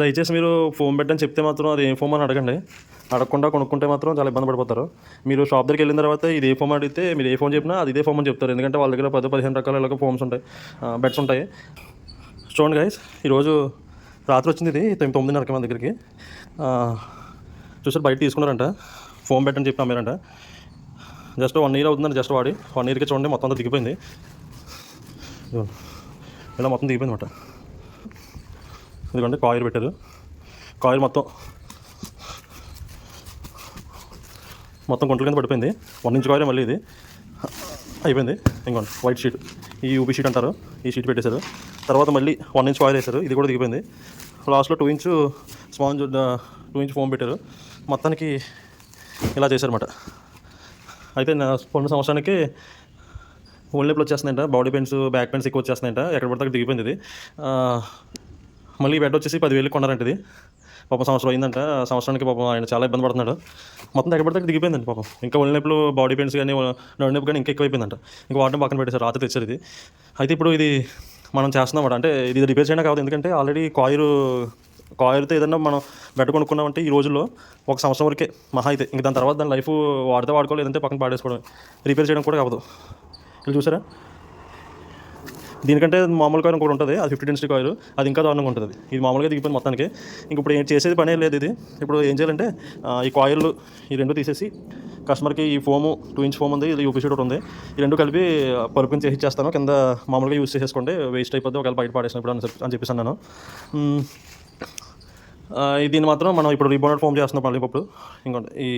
దయచేసి మీరు ఫోన్ పెట్టని చెప్తే మాత్రం అది ఏ ఫోమ్ అని అడగండి. అడగకుండా కొనుక్కుంటే మాత్రం చాలా ఇబ్బంది పడిపోతారు. మీరు షాప్ దగ్గరికి వెళ్ళిన తర్వాత ఇది ఏ ఫోన్ అడిగితే మీరు ఏ ఫోన్ చెప్పినా అది ఇదే ఫోమ్ అని చెప్తారు. ఎందుకంటే వాళ్ళ దగ్గర పది పదిహేను రకాల ఇలాగ ఫోన్స్ ఉంటాయి. బెడ్స్ ఉంటాయి. చూడండి గైస్ ఈరోజు రాత్రి వచ్చింది ఇది తొమ్మిది తొమ్మిదిన్నరకి మన దగ్గరికి. చూసారు బయట తీసుకున్నారంట. ఫోన్ పెట్టని అని చెప్పి అమ్మారంట జస్ట్ వన్ ఇయర్ అవుతుందండి జస్ట్ వాడి. వన్ ఇయర్కి చూడండి మొత్తం అంతా దిగిపోయింది. ఇలా మొత్తం దిగిపోయింది అనమాట ఎందుకంటే కాయిల్ పెట్టారు. కాయిల్ మొత్తం మొత్తం గుంటల కింద పడిపోయింది. వన్ ఇంచ్ కాయిల్ మళ్ళీ ఇది. అయిపోయింది. ఇంకోండి వైట్ షీట్ ఈ యూబీ షీట్ అంటారు. ఈ షీట్ పెట్టేశారు. తర్వాత మళ్ళీ వన్ ఇంచ్ కాయిల్ వేశారు. ఇది కూడా దిగిపోయింది. లాస్ట్లో two inch sponge two inch foam పెట్టారు. మొత్తానికి ఇలా చేశారన్నమాట. అయితే నా పోయిన సంవత్సరానికి ఓన్లీ నొప్పులు వచ్చేస్తున్నాయంట. బాడీ పెయిన్స్ బ్యాక్ పెయిన్స్ ఎక్కువ వచ్చేస్తున్నాయంట. ఎక్కడ పడితే అక్కడ దిగిపోయింది ఇది. మళ్ళీ బెడ్ వచ్చేసి పదివేలు కొన్నారంట ఇది పాపం సంవత్సరం అయిందంట. సంవత్సరానికి పాపం ఆయన చాలా ఇబ్బంది పడుతున్నాడు. మొత్తం ఎక్కడ పడితే దిగిపోయిందండి పాపం. ఇంకా ఒళ్ళు నొప్పులు బాడీ పెయిన్స్ కానీ నడు నొప్పి కానీ ఇంకా ఎక్కువైపోయిందంట. ఇంకా వాటిని పక్కన పెట్టేశారు. రాత్రి తెచ్చారు ఇది. అయితే ఇప్పుడు ఇది మనం చేస్తున్నాం అంటే ఇది రిపేర్ చేయడం కాదు. ఎందుకంటే ఆల్రెడీ కాయిల్ కాయిల్తో ఏదన్నా మనం బెడ్ కొనుక్కున్నామంటే ఈ రోజుల్లో ఒక సంవత్సరం వరకే మహా అయితే. ఇంక దాని తర్వాత దాని లైఫ్ వాడితే వాడుకోవాలి. లేదంటే పక్కన పాడేసుకోవడం. రిపేర్ చేయడం కూడా కావదు. ఇది చూసారా? దీనికంటే మామూలు కాయిల్ ఇంకోటి ఉంటుంది అది ఫిఫ్టీ డెన్సిటీ కాయిల్ అది ఇంకా దారుణంగా ఉంటుంది. ఇది మామూలుగా దిగిపోయింది మొత్తానికి. ఇంక ఇప్పుడు ఏం చేసేది పనే లేదు ఇది. ఇప్పుడు ఏం చేయాలంటే ఈ కాయిల్ ఈ రెండు తీసేసి కస్టమర్కి ఈ ఫోము టూ ఇంచ్ ఫోమ్ ఉంది ఇది యూపీసీ ఒకటి ఉంది. ఈ రెండు కలిపి పరుపుని చేసి ఇచ్చేస్తాను కింద మామూలుగా యూస్ చేసేసుకోండి వేస్ట్ అయిపోద్ది ఒకవేళ బయట పాడేసినప్పుడు అని చెప్పి అని చెప్పేసి అన్నాను. దీన్ని మాత్రం మనం ఇప్పుడు రీబౌండెడ్ ఫోమ్ చేస్తున్నాం మళ్ళీ ఇప్పుడు. ఇంకోటి ఈ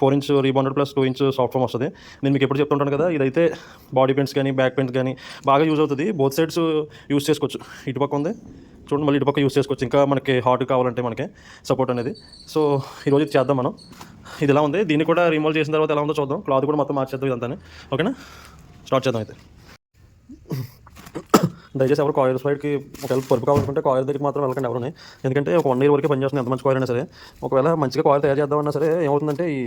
four inch rebounded plus two inch soft foam వస్తుంది. నేను మీకు ఎప్పుడు చెప్తుంటాను కదా ఇదైతే బాడీ పెయింట్స్ కానీ బ్యాక్ పెయింట్స్ కానీ బాగా యూజ్ అవుతుంది. బోత్ సైడ్స్ యూస్ చేసుకోవచ్చు. ఇటు పక్క ఉంది. చూడండి మళ్ళీ ఇటు పక్క యూస్ చేసుకోవచ్చు. ఇంకా మనకి హాట్ కావాలంటే మనకి సపోర్ట్ అనేది. సో ఈరోజు ఇది చేద్దాం మనం. ఇది ఎలా ఉంది? దీన్ని కూడా రిమూవ్ చేసిన తర్వాత ఎలా ఉందో చూద్దాం. క్లాత్ కూడా మొత్తం మార్చేద్దాం ఇదంతా ఓకేనా స్టార్ట్ చేద్దాం అయితే. దయచేసి ఎవరు కాయర్ సైడ్కి ఒకవేళ పొరుపు కావాలనుకుంటే కాయిల్ దగ్గరికి మాత్రం వెళ్ళకండి ఎవరు ఎందుకంటే ఒక వన్ ఇయర్ వరకే పనిచేస్తుంది ఎంత మంచి కాయర్ అయినా సరే. ఒకవేళ మంచిగా కాయిల్ తయారు చేద్దామన్నా సరే ఏమవుతుందంటే ఈ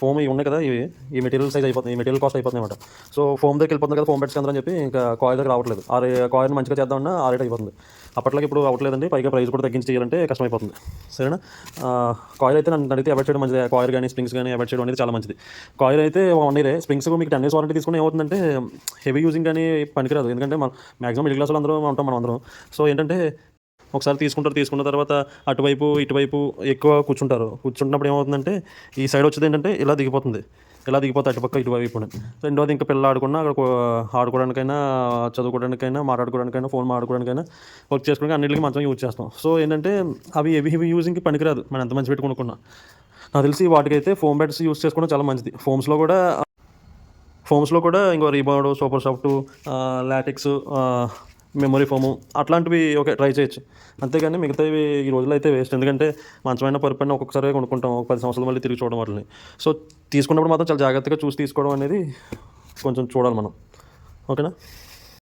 ఫోమ్ ఇవి ఉన్నాయి కదా ఇవి ఈ మెటీరియల్ సైజ్ అయిపోతుంది ఈ మెటీరియల్ కాస్ట్ అయిపోతుంది అనమాట సో ఫోమ్ దగ్గరికి వెళ్ళిపోతుంది కదా ఫోమ్ పెట్టుకుందని చెప్పి ఇంకా కాయిల్ దగ్గర రావట్లేదు. ఆ కాయిల్ మంచిగా చేద్దామన్నా ఆ రేట్ అయిపోతుంది. అప్పట్లోకి ఇప్పుడు అవ్వట్లేదండి. పైగా ప్రైస్ కూడా తగ్గించి చేయాలంటే కష్టమైపోతుంది. సరేనా? కాయిల్ అయితే నన్ను అడిగితే అవాయిడ్ చేయడం మంచిది. కాయిల్ కానీ స్ప్రింగ్స్ కానీ అవాయిడ్ చేయడం అనేది చాలా మంచిది. కాయిల్ అయితే వన్ ఇయర్. స్ప్రింగ్స్ మీకు టెన్ ఇయర్స్ వారంటీ తీసుకుని ఏమవుతుందంటే హెవీ యూజింగ్ కానీ పనికిరాదు. ఎందుకంటే మనం మాక్సిమం మిడిల్ క్లాస్ అందరూ ఉంటాం మనం అందరం. సో ఏంటంటే ఒకసారి తీసుకుంటారు తీసుకున్న తర్వాత అటువైపు ఇటువైపు ఎక్కువ కూర్చుంటారు. కూర్చుంటున్నప్పుడు ఏమవుతుందంటే ఈ సైడ్ వచ్చేది ఏంటంటే ఇలా దిగిపోతుంది. ఇలా దిగిపోతే అటుపక్క ఇటువైపు రెండోది ఇంకా పిల్లలు ఆడుకున్నా అక్కడ ఆడుకోవడానికైనా చదువుకోవడానికైనా మాట్లాడుకోవడానికైనా ఫోన్ మాట్లాడుకోవడానికైనా వర్క్ చేసుకోవడానికి అన్నింటికి మంచిగా యూజ్ చేస్తాం. సో ఏంటంటే అవి హెవీ హెవీ యూజింగ్కి పనికిరాదు. మనం ఎంత మంచి పెట్టుకునుకున్నా. నాకు తెలిసి వాటికైతే ఫోమ్ బెడ్స్ యూజ్ చేసుకోవడం చాలా మంచిది. ఫోమ్స్లో కూడా ఫోమ్స్లో కూడా ఇంకో rebound super soft latex memory foam అట్లాంటివి ఓకే ట్రై చేయొచ్చు. అంతేగాని మిగతావి ఈ రోజుల్లో అయితే వేస్ట్. ఎందుకంటే మంచమైన పరుపైన ఒక్కొక్కసారి కొనుక్కుంటాం. ఒక పది సంవత్సరాలు మళ్ళీ తిరిగి చూడడం వాటిని సో తీసుకున్నప్పుడు మాత్రం చాలా జాగ్రత్తగా చూసి తీసుకోవడం అనేది కొంచెం చూడాలి మనం. ఓకేనా?